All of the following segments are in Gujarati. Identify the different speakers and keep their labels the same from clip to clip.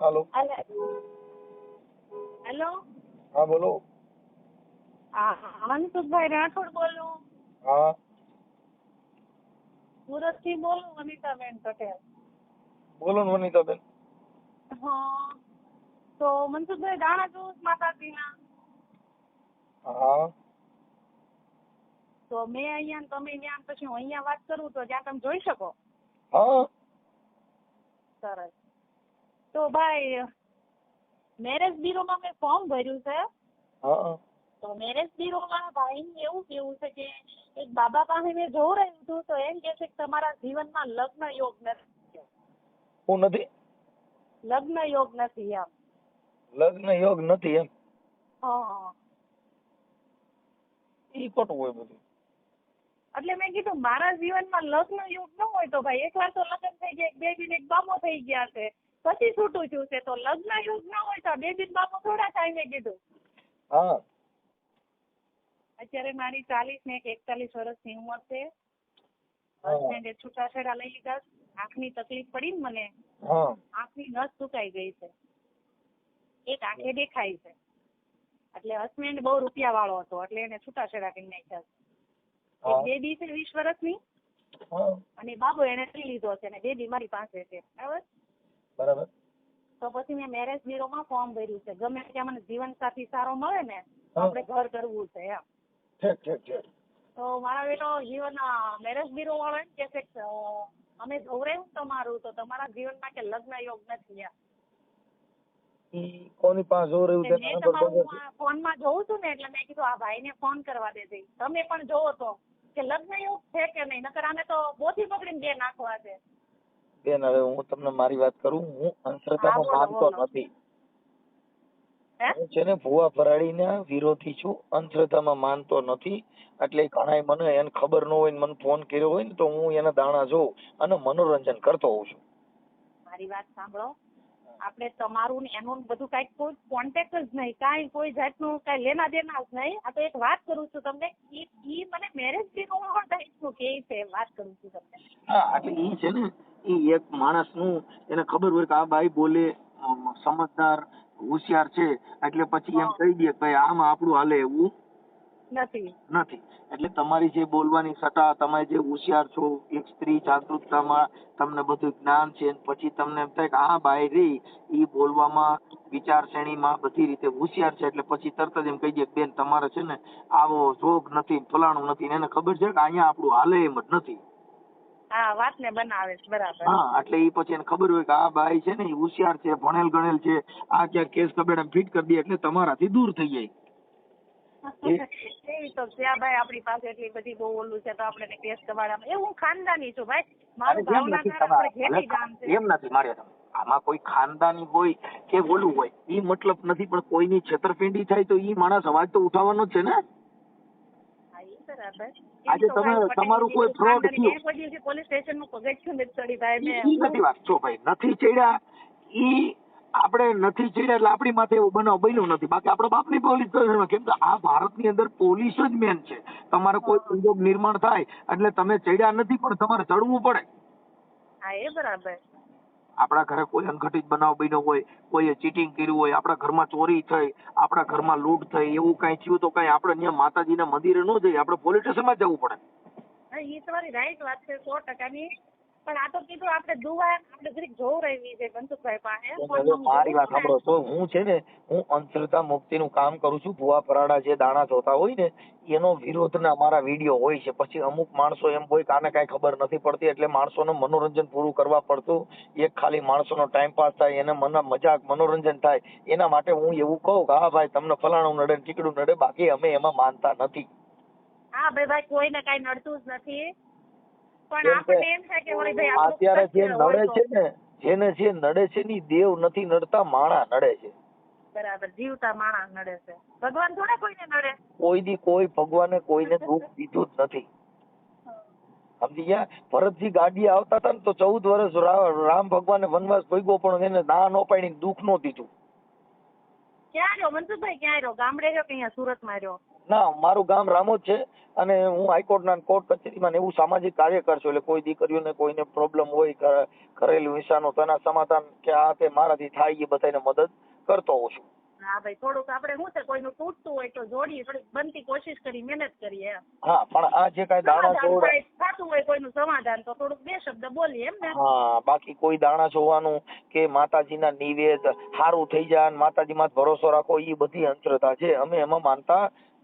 Speaker 1: હાલો.
Speaker 2: હેલો.
Speaker 1: હા બોલો.
Speaker 2: મનસુખભાઈ રાઠોડ બોલું.
Speaker 1: હા.
Speaker 2: સુરતથી બોલું વનિતાબેન પટેલ.
Speaker 1: બોલો ને વનિતાબેન.
Speaker 2: હા. તો મનસુખભાઈ દાણા જોઉં માતાજીના.
Speaker 1: હા.
Speaker 2: તો મેં અહીંયા તમે ત્યાં પછી હું અહીંયા વાત કરું તો ત્યાં તમે જોઈ શકો?
Speaker 1: હા.
Speaker 2: સરસ. તો ભાઈ મેરેજ બ્યુરોમાં મેં ફોર્મ ભર્યું છે
Speaker 1: હા
Speaker 2: તો મેરેજ બ્યુરોમાં ભાઈને એવું કેવું છે કે એક બાબા પાસે મેં જોઈ રહ્યું હતું તો એમ કે છે કે તમારા જીવનમાં લગ્ન યોગ નથી
Speaker 1: હું નથી.
Speaker 2: લગ્ન યોગ નથી એમ.
Speaker 1: લગ્ન યોગ નથી એમ.
Speaker 2: હા
Speaker 1: ઈ ખોટું હોય બધું.
Speaker 2: એટલે મેં કીધું મારા જીવનમાં લગ્ન યોગ ન હોય તો ભાઈ એકવાર તો લગ્ન થઈ ગયા એક બેબી ને એક બામો થઈ ગયા છે. પછી છૂટું થયું છે. તો લગ્ન યુગ ના હોય તો બે દિન બામો થોડા થાય મેં કીધું.
Speaker 1: હા.
Speaker 2: અત્યારે મારી ચાલીસ ને એકતાલીસ એકતાલીસ વર્ષની ઉંમર છે. હસબન્ડે છૂટાછેડા લઈ લીધા. આંખની તકલીફ પડી ને મને. આંખની નસ સુકાઈ ગઈ છે. એક આંખે દેખાય છે. એટલે હસબન્ડ બહુ રૂપિયા વાળો હતો. એટલે એને છૂટાછેડા કરી નાખ્યા છે. એક. બેબી છે વીસ વર્ષની. અને બાબો એને લઈ લીધો છે. અને બેબી મારી પાસે છે. બરાબર?
Speaker 1: બરાબર?
Speaker 2: તો પછી મેં મેરેજ બ્યુરોમાં ફોર્મ ભર્યું છે. ગમે ત્યાં મને જીવન સાથી સારો મળે ને આપણે ઘર કરવું છે એમ.
Speaker 1: ઠીક ઠીક ઠીક.
Speaker 2: તો મારા બેટો જીવન મેરેજ બ્યુરો વાળો એમ કે છે અમે જોવરાયું તમારું તો તમારા જીવનમાં કે લગ્ન યોગ નથી
Speaker 1: કોની પાસે જોર રહ્યું છે
Speaker 2: મેં તમારું ફોનમાં જોઉં છું ને એટલે મેં કીધું આ ભાઈને ફોન કરવા દેજે. તમે પણ જોવો તો કે લગ્ન યોગ છે કે નહીં? નકર આને તો બોથી પકડીને બે નાખવા છે.
Speaker 1: બેન હવે હું તમને મારી વાત કરું હું અંધશ્રદ્ધામાં માનતો નથી.
Speaker 2: હું?
Speaker 1: છે ને ભુવા ભરાડીના વિરોધી છું અંધશ્રદ્ધામાં માનતો નથી. એટલે ઘણાય મને એને ખબર ન હોય મને ફોન કર્યો હોય ને તો હું એના દાણા જોઉં અને મનોરંજન કરતો હોઉં છું.
Speaker 2: મારી વાત સાંભળો. આપણે તમારું ને એનું ને બધું કાંઈ કોઈ કોન્ટેક્ટ જ નહીં કાંઈ કોઈ જાતનું કાંઈ લેના દેના જ નહીં. આ તો એક વાત કરું છું તમને ઈ મને મેરેજ વાળો ટાઈપનું કે છે વાત કરું છું તમને.
Speaker 1: હા એટલે ઈ છે ને ઈ એક માણસનું એને ખબર હોય કે આ બાઈ બોલે સમજદાર હોશિયાર છે. એટલે પછી એમ કહી દે કે આમાં આપણું હાલે એવું
Speaker 2: નથી.
Speaker 1: નથી. એટલે તમારી જે બોલવાની સટા તમે જે હોશિયાર છો એક સ્ત્રી જાગૃતતામાં તમને બધું જ્ઞાન છે પછી તમને એમ થાય કે આ બાઈ રહી ઈ બોલવામાં વિચાર શ્રેણીમાં બધી રીતે હોશિયાર છે. એટલે પછી તરત જ એમ કહી દે બેન તમારે છે ને આવો જોગ નથી ફલાણું નથી એને ખબર છે કે અહીંયા આપણું હાલે એમ જ નથી.
Speaker 2: હા વાતને બનાવે છે બરાબર.
Speaker 1: હા એટલે ઈ પછી એને ખબર હોય કે આ ભાઈ છે ને ઈ હોશિયાર છે ભણેલ ગણેલ છે આ ક્યાંક કેસ કબેડા ફિટ કરી દે એટલે તમારાથી દૂર થઈ જાય.
Speaker 2: એવી તો છે ભાઈ આપણી પાસે એટલી બધી બહુ ઓલું છે તો આપણે કેસ કબાડામાં એ હું ખાનદાની છું ભાઈ. મારું
Speaker 1: એમ નથી મારે આમાં કોઈ ખાનદાની હોય કે ઓલું હોય ઈ મતલબ નથી પણ કોઈની છેતરપિંડી થાય તો ઈ માણસ અવાજ તો ઉઠાવવાનો જ છે ને.
Speaker 2: બરાબર.
Speaker 1: આજે તમે- તમારું કોઈ
Speaker 2: પટેલ
Speaker 1: થયું.
Speaker 2: મેં કોઈ દિવસે પગથિયું નથી ચડી ભાઈ મેં
Speaker 1: નથી વાત. જો ભાઈ નથી ચડ્યા ઈ આપણે નથી ચડ્યા એટલે આપણી માથે એવો બનાવ બન્યો નથી. બાકી આપણા બાપની પોલીસ સ્ટેશનમાં કેમ કે આ ભારતની અંદર પોલીસ જ મેન છે. તમારે કોઈ સંજોગ નિર્માણ થાય એટલે તમે ચડ્યા નથી પણ તમારે ચડવું પડે.
Speaker 2: હા એ બરાબર.
Speaker 1: આપણા ઘરે કોઈ અંઘટિત બનાવ બન્યો હોય, કોઈએ ચીટિંગ કર્યું હોય, આપણા ઘરમાં ચોરી થઈ, આપણા ઘરમાં લૂંટ થઈ, એવું કઈ થયું તો કઈ આપણે ત્યાં માતાજીના મંદિરે ન જઈએ, આપણે પોલીસ સ્ટેશનમાં જવું પડે.
Speaker 2: એ તમારી રાઈટ વાત છે, સો ટકાની. પણ આ તો કીધું આપણે દુવા આપણે જરીક જોવું રહેવી છે મનસુખભાઈ પાસે.
Speaker 1: મારી વાત સાંભળો. તો હું છે ને હું અંધશ્રદ્ધા મુક્તિનું કામ કરું છું. ભુવા પરાડા જે દાણા જોતા હોય ને એનો વિરોધના મારા વીડિયો હોય છે. પછી અમુક માણસો એમ હોય કે આને કાંઈ ખબર નથી પડતી એટલે માણસોનું મનોરંજન પૂરું કરવા પડતું. એક ખાલી માણસોનો ટાઈમ પાસ થાય એને મનના મજાક મનોરંજન થાય. એના માટે હું એવું કહું કે હા ભાઈ તમને ફલાણું નડે ને ટીકડું નડે બાકી અમે એમાં માનતા નથી.
Speaker 2: હા ભાઈ ભાઈ કોઈને કાંઈ નડતું જ નથી. પણ આપણને એમ થાય કે વળી ભાઈ
Speaker 1: અત્યારે જે નડે છે ને જેને જે નડે છે ની દેવ નથી નડતા માણા નડે છે.
Speaker 2: બરાબર જીવતા માણસ નડે છે. ભગવાન થોડા કોઈને નડે?
Speaker 1: કોઈ દી કોઈ ભગવાને કોઈને દુઃખ દીધું જ નથી. સમજી ગયા? ભરતજી ગાડી આવતા હતા ને તો ચૌદ વર્ષ રામ ભગવાને વનવાસ ભોગવો પણ એને ના નો પાડી દુઃખ નો દીધું.
Speaker 2: ક્યાં રહ્યો? મનસુખભાઈ ક્યાં રહ્યો? ગામડે રહ્યો કે અહીંયા સુરતમાં રહ્યો?
Speaker 1: ના મારું ગામ રામોદ છે અને હું હાઈકોર્ટના કોર્ટ કચેરીમાં એવું સામાજિક કાર્યકર છું એટલે કોઈ દીકરીઓને કોઈને પ્રોબ્લેમ હોય ઘરેલું હિંસાનો તેના સમાધાન કે આ તે મારાથી થાય એ બધાને મદદ કરતો હોઉં છું.
Speaker 2: હા ભાઈ થોડુંક આપણે શું છે કોઈનું તૂટતું હોય તો જોડીએ થોડીક બનતી કોશિશ કરી મહેનત કરીએ
Speaker 1: હા પણ આ જે કાંઈ દાણા
Speaker 2: સમાધાન
Speaker 1: ચોવડા
Speaker 2: થાય થતું હોય કોઈનું સમાધાન તો થોડુંક બે શબ્દ બોલીએ એમ ને.
Speaker 1: હા બાકી કોઈ દાણા જોવાનું કે માતાજીના નિવેદ સારું થઈ જાય માતાજી માતાજીમાં ભરોસો રાખો એ બધી અંતરતા છે. અમે એમાં માનતા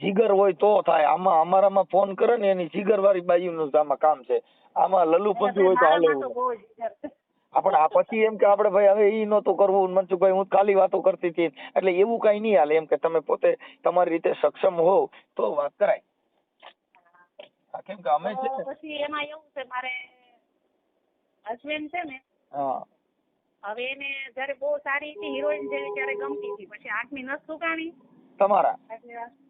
Speaker 1: જીગર હોય તો થાય. આમાં અમારામાં ફોન કરે ને એની જીગર વાળી બાજુનું આમાં કામ છે. આમાં લલુપંથી હોય તો હાલે. આપણે આ પછી એમ કે આપણે ભાઈ હવે ઈ નહોતું કરવું. મનસુખભાઈ હું ખાલી વાતો કરતી હતી. એટલે એવું કઈ નહીં હાલે. એમ કે તમે પોતે તમારી રીતે સક્ષમ હોવ તો વાત કરાય. કેમ કે અમે છે
Speaker 2: પછી એમાં એવું છે મારે હસબન્ડ છે ને
Speaker 1: હા.
Speaker 2: હવે એને જયારે બહુ સારી હતી હિરોઈન જેવી ત્યારે ગમતી હતી. પછી આઠમી નસ સુકાણી.
Speaker 1: તમારા?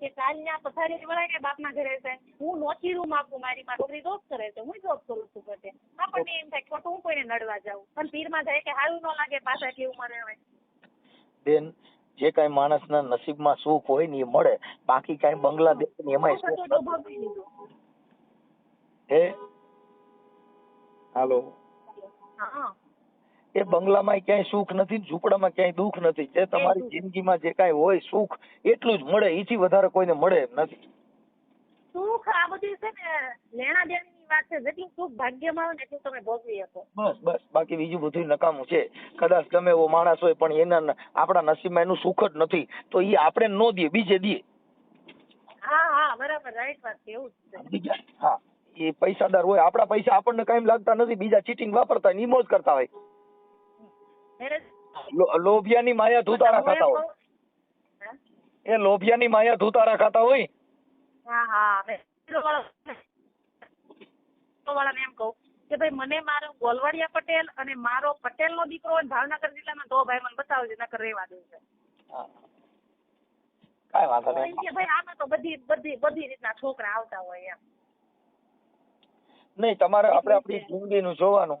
Speaker 2: કે કાલ ત્યાં પથારી વળાય ને બાપના ઘરે છે હું નોખી રૂમ આપું મારી માં છોકરી જોબ કરે છે. હું જોબ કરું છું બધે. આપણને એમ થાય ખોટું હું કોઈને નડવા જાઉં. પણ પીરમાં જાય કે સારું ન લાગે પાછા કેવું મને હોય.
Speaker 1: બેન જે કાંઈ માણસના નસીબમાં સુખ હોય ને એ મળે. બાકી કઈ બંગલા દેશ ને એમાં
Speaker 2: હે?
Speaker 1: હાલો.
Speaker 2: હા.
Speaker 1: એ બંગલામાં ક્યાંય સુખ નથી ને ઝૂંપડામાં ક્યાંય દુઃખ નથી. જે તમારી. જિંદગીમાં જે કાંઈ હોય સુખ એટલું જ મળે. એથી વધારે કોઈને મળે એમ નથી.
Speaker 2: સુખ આ બધી છે ને લેણા દેણાની વાત છે. જેટલું સુખ ભાગ્યમાં આવે ને એટલું તમે ભોગવી શકો.
Speaker 1: બસ બસ. બાકી બીજું બધું નકામું છે. કદાચ ગમે એવો માણસ હોય પણ એના આપણા આપણા નસીબમાં એનું સુખ જ નથી. તો એ આપણે નો દઈએ બીજે દઈએ.
Speaker 2: હા હા બરાબર. રાઈટ વાત છે એવું જ છે.
Speaker 1: હા. એ પૈસાદાર હોય આપણા પૈસા આપણને કાંઈ લાગતા નથી. બીજા ચીટિંગ વાપરતા હોય મોજ કરતા હોય. લોભિયાની માયા ધૂતારા ખાતા હોય. એ લોભિયાની માયા ધૂતારા ખાતા હોય?
Speaker 2: હા હા હવે હીરો વાળો હીરો વાળાને એમ કહું કે ભાઈ મને મારો ગોલવાડિયા પટેલ અને મારો પટેલનો દીકરો હોય ને ભાવનગર જિલ્લામાં તો ભાઈ મને બતાવજો નકર રહેવા દે
Speaker 1: છે. કઈ વાંધો નહીં.
Speaker 2: કે ભાઈ આમાં તો બધી બધી બધી રીતના છોકરા આવતા હોય એમ.
Speaker 1: નહીં તમારે આપણે આપણી. જિંદગીનું જોવાનું.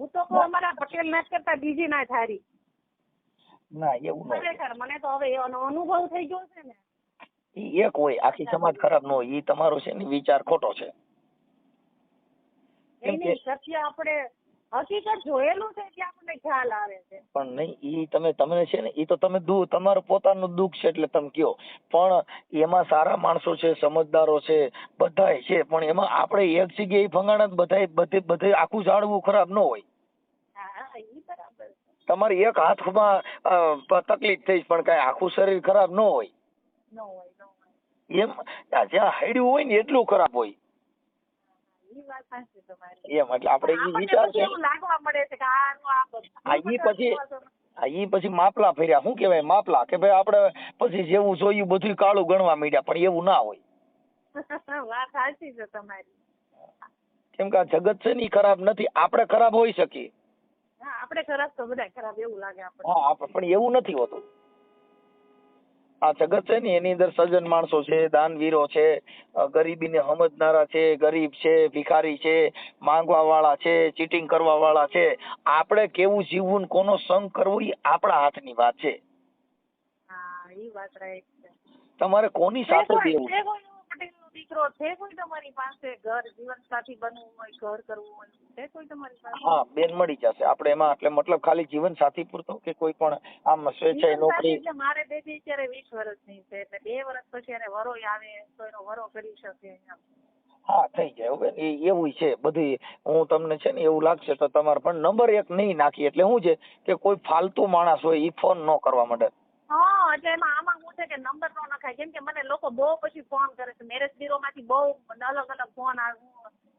Speaker 2: હું તો કહું અમારા પટેલ ના કરતા બીજી ના થારી.
Speaker 1: ના એવું
Speaker 2: ખરેખર મને તો હવે એનો અનુભવ થઈ ગયો છે ને.
Speaker 1: ઈ એક હોય આખી સમાજ ખરાબ નો હોય ઈ તમારો છે ને વિચાર ખોટો છે.
Speaker 2: નહીં સત્ય આપણે હકીકત જોયેલું છે કે આપણને ખ્યાલ આવે છે.
Speaker 1: પણ નહીં ઈ તમે તમને છે ને ઈ તો તમે દુ તમારું પોતાનું દુઃખ છે એટલે તમે કયો. પણ એમાં સારા માણસો છે સમજદારો છે બધાય છે પણ એમાં આપણે એક જગ્યાએ ફંગાણા બધાય બધે બધે આખું ઝાડવું ખરાબ ન હોય. તમારે એક હાથમાં તકલીફ થઈ પણ કાંઈ આખું શરીર ખરાબ ન હોય. એમ જ્યાં હાડ્યું હોય ને એટલું ખરાબ હોય. એમ એટલે આપણે
Speaker 2: એ
Speaker 1: વિચાર છે.
Speaker 2: આ
Speaker 1: ઈ પછી- ઈ પછી માપલા ફેર્યા. શું કહેવાય માપલા? કે ભાઈ આપણે પછી જેવું જોયું બધું કાળું ગણવા માંડ્યા પણ એવું ના હોય.
Speaker 2: વાત સાચી છે તમારી.
Speaker 1: કેમ કે આ જગત છે ને ખરાબ નથી. આપણે ખરાબ હોઈ શકીએ.
Speaker 2: હા આપણે ખરાબ તો બધા ખરાબ એવું લાગે આપણે
Speaker 1: હા પણ એવું નથી હોતું. આ જગત છે ને એની અંદર સજ્જન માણસો છે દાનવીરો છે ગરીબી ગરીબીને સમજનારા છે ગરીબ છે ભિખારી છે માંગવા વાળા છે ચીટિંગ કરવા વાળા છે. આપણે કેવું જીવવું કોનો સંગ કરવો એ આપણા હાથની વાત છે.
Speaker 2: વાત છે.
Speaker 1: તમારે કોની સાથે
Speaker 2: દીકરો છે કોઈ તમારી પાસે ઘર જીવનસાથી બનવું હોય ઘર કરવું હોય
Speaker 1: હા બેન મળી જશે. આપણે એમાં એટલે મતલબ ખાલી જીવન સાથી પૂરતો કે કોઈ પણ આમ સ્વેચ્છાએ નોકરી?
Speaker 2: એટલે મારે બેબી અત્યારે 20 વર્ષની છે. એટલે બે વર્ષ પછી એને વરો આવે તો એનો વરો કરી શકે
Speaker 1: હા થઈ જાય. હવે એ એવું છે. બધી હું તમને છે ને એવું લાગશે તો તમારે પણ નંબર એક નહીં નાખી. એટલે શું છે કે કોઈ ફાલતુ માણસ હોય એ ફોન ન કરવા માંડે.
Speaker 2: હા એટલે એમાં આમાં હું છે કે નંબર નો નખાય. કેમ કે મને લોકો બહુ પછી ફોન કરે છે. મેરેજ બ્યુરો માંથી બહુ અલગ અલગ ફોન આવે.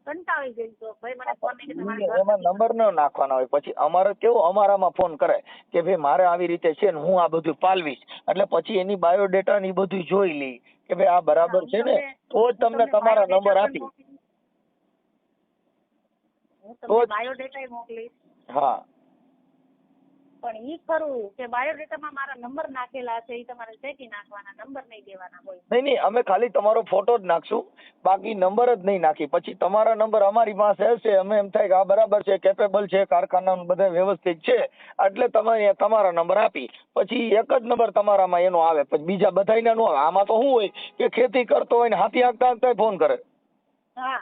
Speaker 2: કંટાળી ગઈ તો ભાઈ મને ફોન નહીં તમારે
Speaker 1: એમાં નંબર ન નાખવાનો હોય. પછી અમારે કેવું અમારામાં ફોન કરે કે ભાઈ મારે આવી રીતે છે ને હું આ બધું પાલવીશ. એટલે પછી એની બાયોડેટા ને બધું જોઈ લઈ કે ભાઈ આ બરાબર છે ને? તો જ તમને તમારા નંબર આપી. તો
Speaker 2: બાયોડેટા મોકલીશ.
Speaker 1: હા.
Speaker 2: પણ ઈ ખરું કે બાયોડેટામાં મારા નંબર નાખેલા છે ઈ તમારે ચેકી નાખવાના નંબર નહીં દેવાના હોય.
Speaker 1: નહીં નહીં અમે ખાલી તમારો ફોટો જ નાખશું બાકી નંબર જ નહીં નાખી. પછી તમારા નંબર અમારી પાસે હશે અમે એમ થાય કે આ બરાબર છે કેપેબલ છે કારખાના બધા વ્યવસ્થિત છે એટલે તમે તમારા નંબર આપી. પછી એક જ નંબર તમારામાં એનો આવે પછી બીજા બધાયના નો આવે. આમાં તો શું હોય કે ખેતી કરતો હોય ને હાથી આગતા આગતા ફોન કરે.
Speaker 2: હા.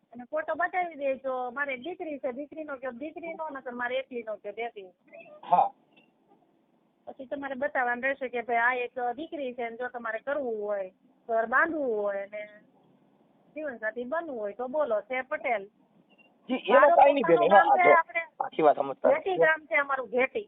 Speaker 2: અને ફોટો બતાવી દેજો. મારે દીકરી છે દીકરીનો કે દીકરીનો નકર મારે એકલીનો કયો બેટી
Speaker 1: હા.
Speaker 2: પછી તમારે બતાવવાનું રહેશે કે ભાઈ આ એક દીકરી છે ને જો તમારે કરવું હોય ઘર બાંધવું હોય ને જીવનસાથી બનવું હોય તો બોલો છે પટેલ.
Speaker 1: જી એનો કાઈ નહીં બેન આખી વાત સમજતા
Speaker 2: ઘેટી ગામ છે અમારું ઘેટી.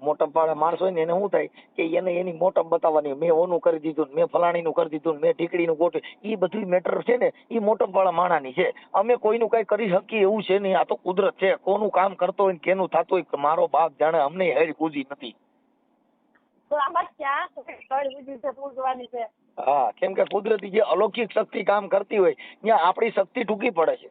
Speaker 1: વાળા માણસ હોય ને એને શું થાય કે એને એની મોટપ બતાવવાની મેં ઓનું કરી દીધું મેં ફલાણીનું કરી દીધું મેં ઢીકડીનું ગોઠવ્યું. એ બધી મેટર છે ને એ વાળા માણાની છે. અમે કોઈનું કઈ કરી શકીએ એવું છે નહીં આ તો કુદરત છે. કોનું કામ કરતો હોય ને કેનું થતું હોય કે મારો બાપ જાણે અમને હેડ કૂદી નથી. હા કેમ કે કુદરતી જે અલૌકિક શક્તિ કામ કરતી હોય ત્યાં આપણી શક્તિ ટૂંકી પડે છે.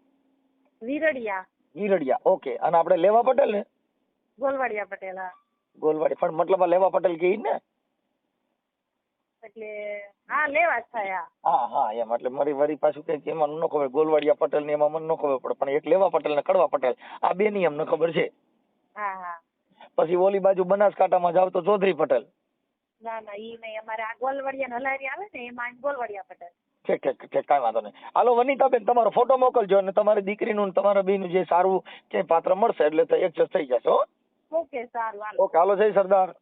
Speaker 2: વીરડિયા.
Speaker 1: વિરડિયા ઓકે. અને આપણે લેવા પટેલ ને?
Speaker 2: ગોલવાડિયા પટેલ હા.
Speaker 1: ગોલવાડી પણ મતલબ આ લેવા પટેલ કે ને?
Speaker 2: એટલે હા લેવા થયા હા.
Speaker 1: હા એમ. એટલે મારી વરી પાછું કંઈક એમાં ન ખબર. ગોલવાડિયા પટેલ ને એમાં મને ન ખબર પડે. પણ એક લેવા પટેલ ને કડવા પટેલ. આ બે ની એમને ખબર છે.
Speaker 2: હા હા.
Speaker 1: પછી ઓલી બાજુ બનાસકાંઠામાં જાવ તો ચૌધરી પટેલ.
Speaker 2: ના ના ઈ નહીં. અમારે આ ગોલવાડિયા નલારી આવે ને એમાં ગોલવાડિયા પટેલ.
Speaker 1: ઠીક ઠીક ઠીક કાંઈ વાંધો નહીં. હાલો વનિતાબેન તમારો ફોટો મોકલજો અને તમારી દીકરીનું ને તમારા બેનું જે સારું જે પાત્ર મળશે એટલે તો એડજસ્ટ થઈ જશે હો.
Speaker 2: ઓકે સારું
Speaker 1: ઓકે હાલો જય સરદાર.